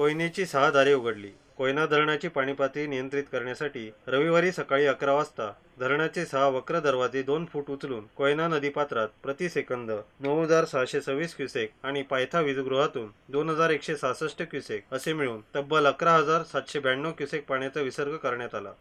कोयनेची सहा दारे उघडली. कोयना धरणाची पाणी पातळी नियंत्रित करण्यासाठी रविवारी सकाळी अकरा वाजता धरणाचे सहा वक्र दरवाजे दोन फूट उचलून कोयना नदीपात्रात प्रति सेकंद नऊ हजार सहाशे सव्वीस क्युसेक आणि पायथा विजगृहातून दोन हजार एकशे सहासष्ट क्युसेक असे मिळून तब्बल अकरा हजार सातशे ब्याण्णव क्युसेक पाण्याचा विसर्ग करण्यात आला.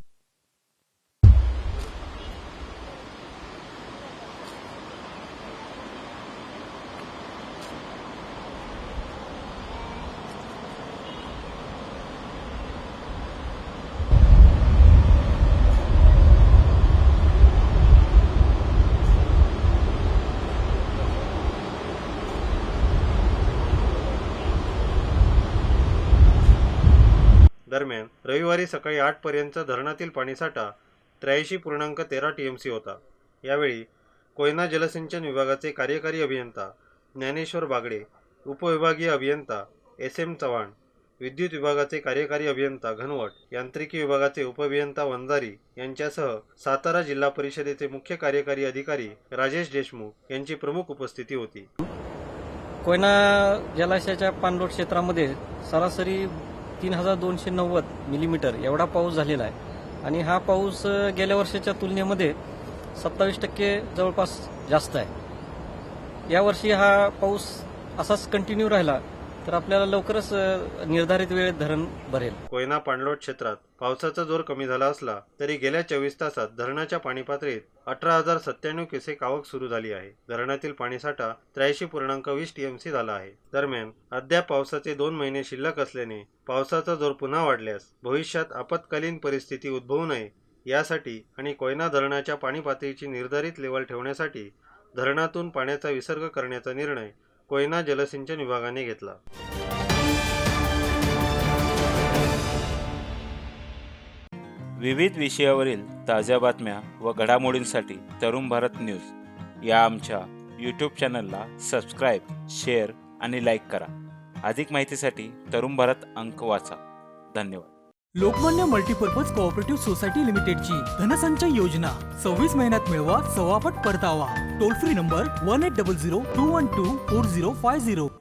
दरम्यान रविवारी सकाळी आठ पर्यंत धरणातील पाणीसाठा त्र्याऐंशी पूर्णांक तेरा टी एम सी होता. यावेळी कोयना जलसिंचन विभागाचे कार्यकारी अभियंता ज्ञानेश्वर बागडे उपविभागीय अभियंता एस एम चव्हाण विद्युत विभागाचे कार्यकारी अभियंता घनवट यांत्रिकी विभागाचे उपअभियंता वंजारी यांच्यासह सातारा जिल्हा परिषदेचे मुख्य कार्यकारी अधिकारी राजेश देशमुख यांची प्रमुख उपस्थिती होती. कोयना जलाशयाच्या पाणलोट क्षेत्रामध्ये सरासरी तीन हजार दोनशे नव्वद मिलीमीटर एवढा पाऊस झालेला आहे. आणि हा पाऊस गेल्या वर्षाच्या तुलनेमध्ये सत्तावीस टक्के जवळपास जास्त आहे. यावर्षी हा पाऊस असाच कंटिन्यू राहिला. तर आपल्याला लवकरच निर्धारित वेळेत धरण भरेल. कोयना पाणलोट क्षेत्रात पावसाचा जोर कमी झाला असला तरी गेल्या चोवीस तासात धरणाच्या पाणी पातळीत अठरा हजार सत्त्याण्णव क्युसेक आवक सुरू झाली आहे. धरणातील पाणीसाठा त्र्याऐंशी पूर्णांक वीस टीएमसी झाला आहे. दरम्यान अद्याप पावसाचे दोन महिने शिल्लक असल्याने पावसाचा जोर पुन्हा वाढल्यास भविष्यात आपत्कालीन परिस्थिती उद्भवू नये यासाठी आणि कोयना धरणाच्या पाणी पातळीची निर्धारित लेवल ठेवण्यासाठी धरणातून पाण्याचा विसर्ग करण्याचा निर्णय कोयना जलसिंचन विभागाने घेतला. विविध विषयावरील ताज्या बातम्या व घडामोडींसाठी तरुण भारत न्यूज या आमच्या यूट्यूब चॅनलला सबस्क्राईब शेअर आणि लाईक करा. अधिक माहितीसाठी तरुण भारत अंक वाचा. धन्यवाद. लोकमान्य मल्टीपर्पज कोऑपरेटिव्ह सोसायटी लिमिटेडची धनसंचय योजना. सव्वीस महिन्यात मिळवा सव्वापट परतावा. Toll free number one eight double zero two one two four zero five zero